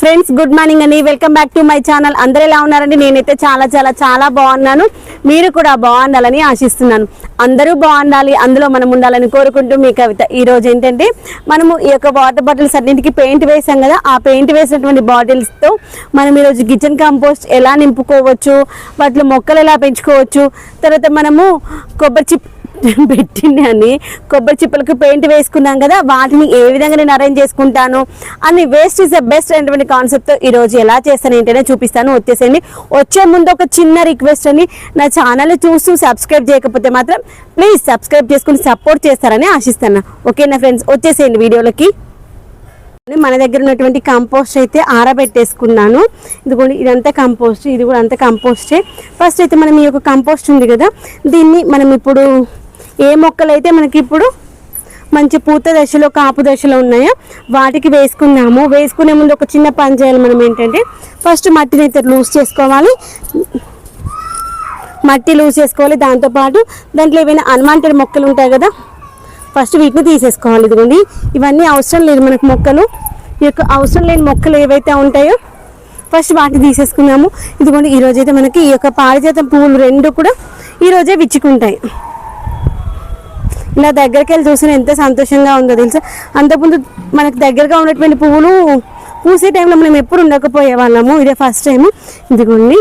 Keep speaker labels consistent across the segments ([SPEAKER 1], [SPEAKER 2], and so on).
[SPEAKER 1] Friends good morning అండి. Welcome back to my channel అందరూ ఎలా ఉన్నారండి? నేనైతే చాలా చాలా చాలా బాగున్నాను. మీరు కూడా బాగుండాలని ఆశిస్తున్నాను. అందరూ బాగుండాలి. అందులో మనం ఉండాలని కోరుకుంటూ మీ కవిత. ఈ రోజు ఏంటంటే మనము ఈ యొక్క వాటర్ బాటిల్స్ అన్నింటికి పెయింట్ వేసాం కదా ఆ పెయింట్ వేసినటువంటి బాటిల్స్తో మనం ఈరోజు కిచెన్ కంపోస్ట్ ఎలా నింపుకోవచ్చు వాటిలో మొక్కలు ఎలా పెంచుకోవచ్చు తర్వాత మనము కొబ్బరి చిప్ పెట్టింది అని కొబ్బరి చిప్పలకు పెయింట్ వేసుకున్నాం కదా వాటిని ఏ విధంగా నేను అరేంజ్ చేసుకుంటాను అని వేస్ట్ ఇస్ ద బెస్ట్ అనేటువంటి కాన్సెప్ట్ ఈరోజు ఎలా చేస్తాను ఏంటనే చూపిస్తాను. వచ్చేసేయండి. వచ్చే ముందు ఒక చిన్న రిక్వెస్ట్ అని నా ఛానల్ చూస్తూ సబ్స్క్రైబ్ చేయకపోతే మాత్రం ప్లీజ్ సబ్స్క్రైబ్ చేసుకుని సపోర్ట్ చేస్తారని ఆశిస్తాను. ఓకేనా ఫ్రెండ్స్ వచ్చేసేయండి వీడియోలకి. మన దగ్గర ఉన్నటువంటి కంపోస్ట్ అయితే ఆరబెట్టేసుకున్నాను. ఇదిగోండి ఇదంతా కంపోస్ట్ ఇది కూడా అంతా కంపోస్టే ఫస్ట్ అయితే మనం ఈ యొక్క కంపోస్ట్ ఉంది కదా దీన్ని మనం ఇప్పుడు ఏ మొక్కలు అయితే మనకి ఇప్పుడు మంచి పూత దశలో కాపు దశలో ఉన్నాయో వాటికి వేసుకుందాము. వేసుకునే ముందు ఒక చిన్న పని చేయాలి మనం ఏంటంటే ఫస్ట్ మట్టిని అయితే లూజ్ చేసుకోవాలి. మట్టి లూజ్ చేసుకోవాలి. దాంతోపాటు దాంట్లో ఏమైనా అన్వాంటెడ్ మొక్కలు ఉంటాయి కదా ఫస్ట్ వీటిని తీసేసుకోవాలి. ఇదిగోండి. ఇవన్నీ అవసరం లేదు మనకు మొక్కలు. ఈ యొక్క అవసరం లేని మొక్కలు ఏవైతే ఉంటాయో ఫస్ట్ వాటిని తీసేసుకున్నాము ఇదిగోండి ఈరోజు అయితే మనకి ఈ యొక్క పారిజాతం పువ్వులు రెండు కూడా ఈరోజే విచ్చుకుంటాయి. ఇలా దగ్గరికి వెళ్ళి చూసిన ఎంత సంతోషంగా ఉందో తెలుసా? అంతకుముందు మనకు దగ్గరగా ఉన్నటువంటి పువ్వులు పూసే టైంలో మనం ఎప్పుడు ఉండకపోయే వాళ్ళము. ఇదే ఫస్ట్ టైం ఇదిగోండి.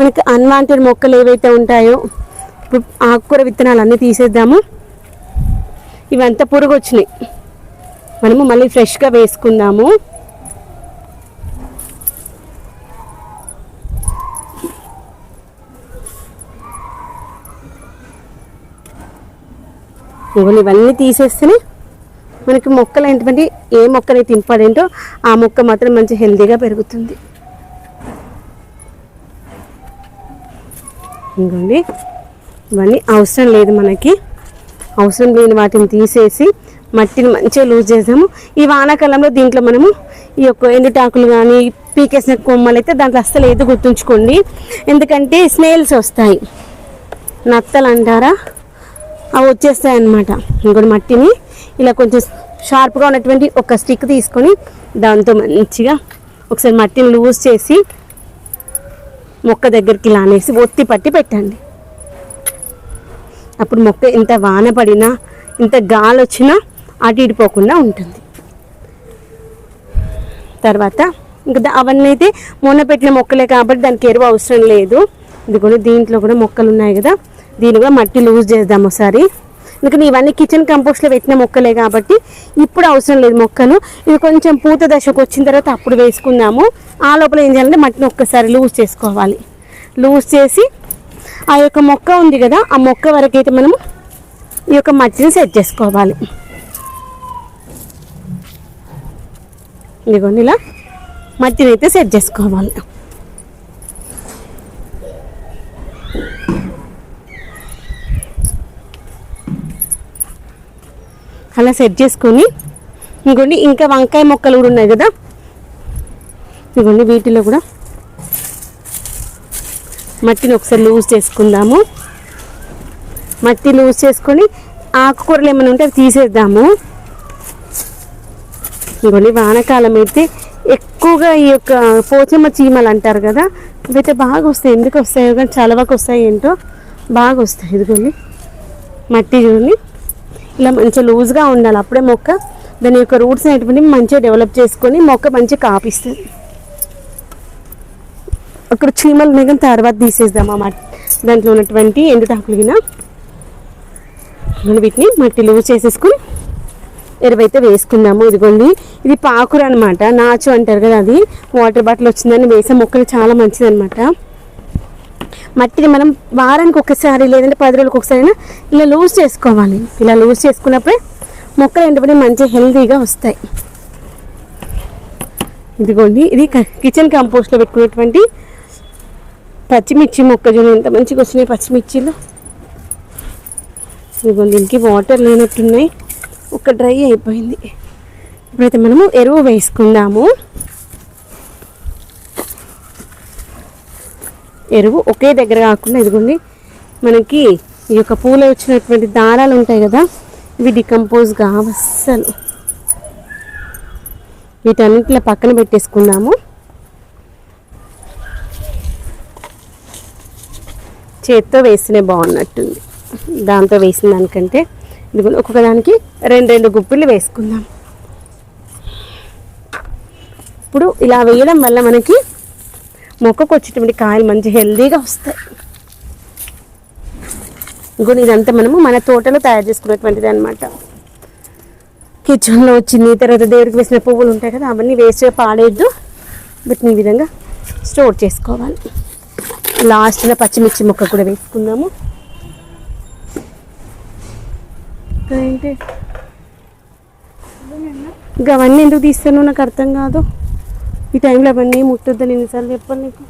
[SPEAKER 1] మనకి అన్వాంటెడ్ మొక్కలు ఏవైతే ఉంటాయో ఇప్పుడు ఆకుకూర విత్తనాలు అన్నీ తీసేద్దాము. ఇవంతా పురుగు వచ్చినాయి మనము మళ్ళీ ఫ్రెష్గా వేసుకుందాము. ఇవన్నీ ఇవన్నీ తీసేస్తేనే మనకి మొక్కలు ఏంటంటే ఏ మొక్కనైతే ఇంపార్టెంటో ఆ మొక్క మాత్రం మంచి హెల్తీగా పెరుగుతుంది. ఇంకోండి ఇవన్నీ అవసరం లేదు మనకి. అవసరం లేని వాటిని తీసేసి మట్టిని మంచిగా లూజ్ చేసాము. ఈ వానాకాలంలో దీంట్లో మనము ఈ యొక్క ఎండుటాకులు కానీ పీకేసిన కొమ్మలు అయితే దాంట్లో అస్సలు ఏదో గుర్తుంచుకోండి. ఎందుకంటే స్నేల్స్ వస్తాయి. నత్తలు అంటారా? అవి వచ్చేస్తాయి అన్నమాట ఇంకోటి మట్టిని ఇలా కొంచెం షార్ప్గా ఉన్నటువంటి ఒక స్టిక్ తీసుకొని దాంతో మంచిగా ఒకసారి మట్టిని లూజ్ చేసి మొక్క దగ్గరికి లానేసి ఒత్తి పట్టి పెట్టండి. అప్పుడు మొక్క ఎంత వాన పడినా ఇంత గాలి వచ్చినా అటు ఇడిపోకుండా ఉంటుంది. తర్వాత ఇంకా అవన్నీ అయితే మొన్న పెట్టిన మొక్కలే కాబట్టి దానికి ఎరువు అవసరం లేదు. ఇది కూడా దీంట్లో కూడా మొక్కలు ఉన్నాయి కదా. దీనిగా మట్టి లూజ్ చేద్దాం ఒకసారి. ఎందుకంటే ఇవన్నీ కిచెన్ కంపోస్ట్లో పెట్టిన మొక్కలే కాబట్టి ఇప్పుడు అవసరం లేదు మొక్కలు ఇవి కొంచెం పూత దశకు వచ్చిన తర్వాత అప్పుడు వేసుకుందాము. ఆ లోపల ఏం చేయాలంటే మట్టిని ఒక్కసారి లూజ్ చేసుకోవాలి. లూజ్ చేసి ఆ యొక్క మొక్క ఉంది కదా ఆ మొక్క వరకు అయితే మనము ఈ యొక్క మట్టిని సెట్ చేసుకోవాలి. ఇదిగోండి ఇలా మట్టిని అయితే సెట్ చేసుకోవాలి. అలా సెట్ చేసుకొని ఇంకోండి ఇంకా వంకాయ మొక్కలు కూడా ఉన్నాయి కదా? ఇదిగోండి వీటిలో కూడా మట్టిని ఒకసారి లూజ్ చేసుకుందాము. మట్టి లూజ్ చేసుకొని ఆకుకూరలు ఏమైనా ఉంటే అవి తీసేద్దాము. ఇంకోండి వానకాలం అయితే ఎక్కువగా ఈ యొక్క పోచమ్మ చీమలు అంటారు కదా ఇవైతే బాగా వస్తాయి. ఎందుకు వస్తాయో కానీ చలవకు వస్తాయి ఏంటో బాగా వస్తాయి. ఇదిగోండి మట్టి చూడండి. ఇలా మంచిగా లూజ్గా ఉండాలి. అప్పుడే మొక్క దాని యొక్క రూట్స్ అనేటువంటి మంచిగా డెవలప్ చేసుకొని మొక్క మంచిగా కాపిస్తుంది అక్కడ చీమలు మేఘం తర్వాత తీసేద్దాం అన్నమాట. దాంట్లో ఉన్నటువంటి ఎండుటాకులు గిన మనం వీటిని మట్టి లూజ్ చేసేసుకుని ఎరువైతే వేసుకుందాము. ఇదిగోండి ఇది పాకురు అనమాట నాచు అంటారు కదా అది. వాటర్ బాటిల్ వచ్చిందని వేసే మొక్కలు చాలా మంచిది అనమాట మట్టిని మనం వారానికి ఒకసారి లేదంటే పది రోజులకు ఒకసారి అయినా ఇలా లూజ్ చేసుకోవాలి. ఇలా లూజ్ చేసుకున్నప్పుడే మొక్కలు ఏంటంటే మంచి హెల్తీగా వస్తాయి. ఇదిగోండి ఇది కిచెన్ కంపోస్ట్లో పెట్టుకున్నటువంటి పచ్చిమిర్చి మొక్కజొన్న ఎంత మంచిగా వచ్చినాయి పచ్చిమిర్చిలు. ఇదిగోండి దీనికి వాటర్ లేనట్టున్నాయి. ఒక డ్రై అయిపోయింది. ఇప్పుడైతే మనము ఎరువు వేసుకుందాము. ఎరువు ఒకే దగ్గర కాకుండా ఎదుగుంది. మనకి ఈ యొక్క పూలు వచ్చినటువంటి దారాలు ఉంటాయి కదా ఇవి డికంపోజ్ కావు అస్సలు. వీటన్నిటిలో పక్కన పెట్టేసుకుందాము చేత్తో వేస్తేనే బాగున్నట్టుంది. దాంతో వేసిన దానికంటే ఇది ఒక్కొక్క దానికి రెండు రెండు గుప్పిళ్ళు వేసుకుందాం. ఇప్పుడు ఇలా వేయడం వల్ల మనకి మొక్కకు వచ్చేటువంటి కాయలు మంచి హెల్దీగా వస్తాయి. ఇంకోటి ఇదంతా మనము మన తోటలో తయారు చేసుకున్నటువంటిది అనమాట కిచెన్లో వచ్చింది తర్వాత దేవుడికి వేసిన పువ్వులు ఉంటాయి కదా అవన్నీ వేస్ట్గా పాడేద్దు వీటిని ఈ విధంగా స్టోర్ చేసుకోవాలి. లాస్ట్లో పచ్చిమిర్చి ముక్క కూడా వేసుకుందాము. ఇంకా ఏంటి? ఇంకా అవన్నీ ఎందుకు తీస్తాను నాకు అర్థం కాదు. ఈ టైంలో అవన్నీ ముట్టొద్దని ఎన్నిసార్లు చెప్పాలి నీకు?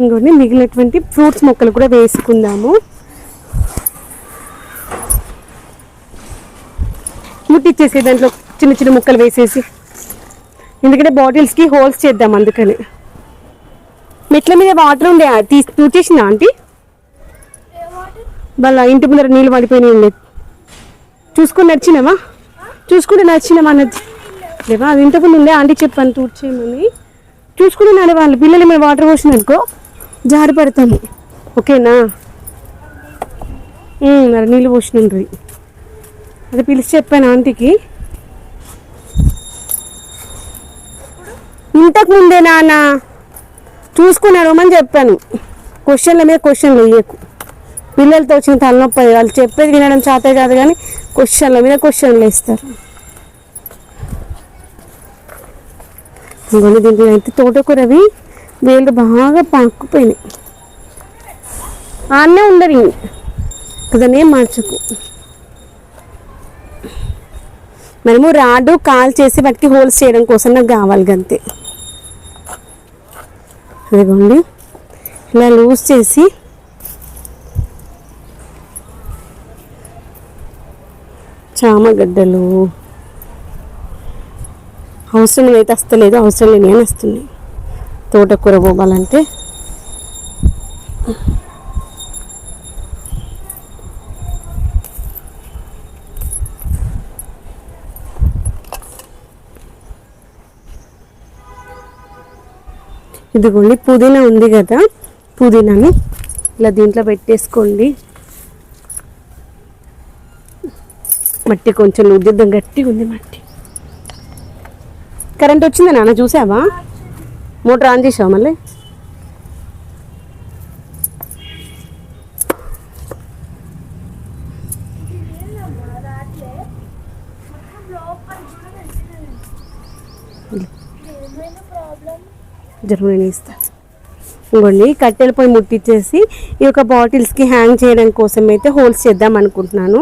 [SPEAKER 1] ఇంకోటి మిగిలినటువంటి ఫ్రూట్స్ మొక్కలు కూడా వేసుకుందాము. ముట్టిచ్చేసి దాంట్లో చిన్న చిన్న ముక్కలు వేసేసి ఎందుకంటే బాటిల్స్కి హోల్స్ చేద్దాం అందుకని. మెట్ల మీద వాటర్ ఉండే తీసి తూచేసిందా ఆంటీ? వాళ్ళ ఇంటి ముందర నీళ్ళు పడిపోయినాయి. చూసుకుని చూసుకొని నడిచినావా? చూసుకుంటే నడిచినావా నచ్చి లేవా అది ఇంతకు ముందే ఉండే ఆంటీ చెప్పాను తూర్చేయమని చూసుకున్నాను వాళ్ళు పిల్లలు మేము వాటర్ పోసిందనుకో జారి పడతాము. ఓకేనా? మరి నీళ్ళు పోసినండ్రి. అది పిలిచి చెప్పాను ఆంటీకి. ఇంతకు ముందే నాన్న చూసుకున్నాను అని చెప్పాను. క్వశ్చన్ల మీద క్వశ్చన్లు వేయకు. పిల్లలతో వచ్చిన తలనొప్పి వాళ్ళు చెప్పేది వినడం చేతే కాదు కానీ క్వశ్చన్ల మీద క్వశ్చన్లు వేస్తారు. ఇంకొన్ని దీంట్లో అయితే తోటకూరవి వేళ్ళు బాగా పాకుపోయినాయి. ఆన్నే ఉండరు కదనే మార్చకు. మనము రాడు కాల్ చేసి వాటికి హోల్స్ చేయడం కోసం నాకు కావాలి అంతే అదిగోండి. ఇలా లూజ్ చేసి చామగడ్డలు అవసరం అయితే వస్తలేదు అవసరం లేని అని వస్తుంది. తోటకూర పోవాలంటే ఇదిగోండి పుదీనా ఉంది కదా పుదీనాని ఇలా దీంట్లో పెట్టేసుకోండి. మట్టి కొంచెం ఉద్దిద్దాం గట్టిగా ఉంది మట్టి. కరెంట్ వచ్చిందా నాన్న చూసావా? మోటార్ ఆన్ చేసావా మళ్ళీ? జరుగు ఇస్తా. ఇంకోండి కట్టెల పొయ్యి ముట్టించేసి ఈ యొక్క బాటిల్స్కి హ్యాంగ్ చేయడం కోసం అయితే హోల్స్ చేద్దాం అనుకుంటున్నాను.